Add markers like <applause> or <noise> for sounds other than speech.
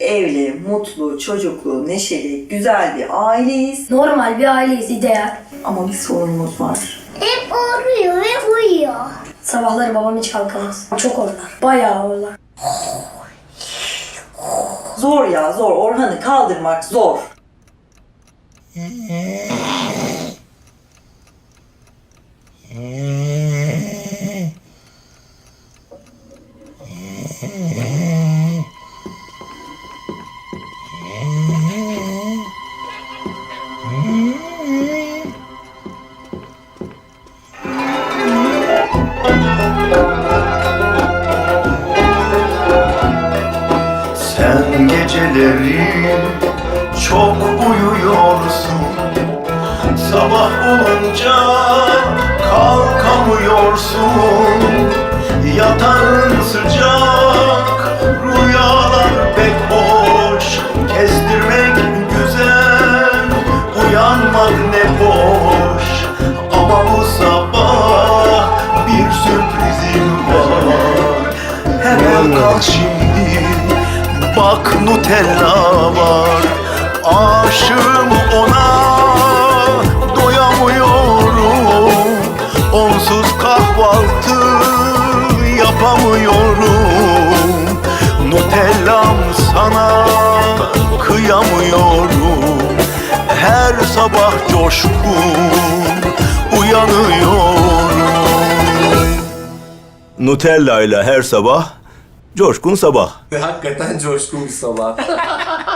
evli, mutlu, çocuklu, neşeli, güzel bir aileyiz. Normal bir aileyiz ideal. Ama bir sorunumuz var. Hep oruyor ve uyuyor. Sabahları babam hiç kalkamaz. Çok horlar. Bayağı horlar. Zor ya zor. Orhan'ı kaldırmak zor. Sen <laughs> geceleri. Çok uyuyorsun. Sabah olunca kalkamıyorsun Yatağın sıcak, rüyalar pek hoş Kestirmek güzel, uyanmak ne boş. Ama bu sabah bir sürprizim var. Hemen kalk şimdi Bak Nutella var Aşığım ona. Doyamıyorum Onsuz kahvaltı yapamıyorum. Nutellam sana kıyamıyorum. Her sabah coşkun uyanıyorum. Nutella ile her sabah coşkun sabah. Hakikaten coşkun bir sabah. <laughs>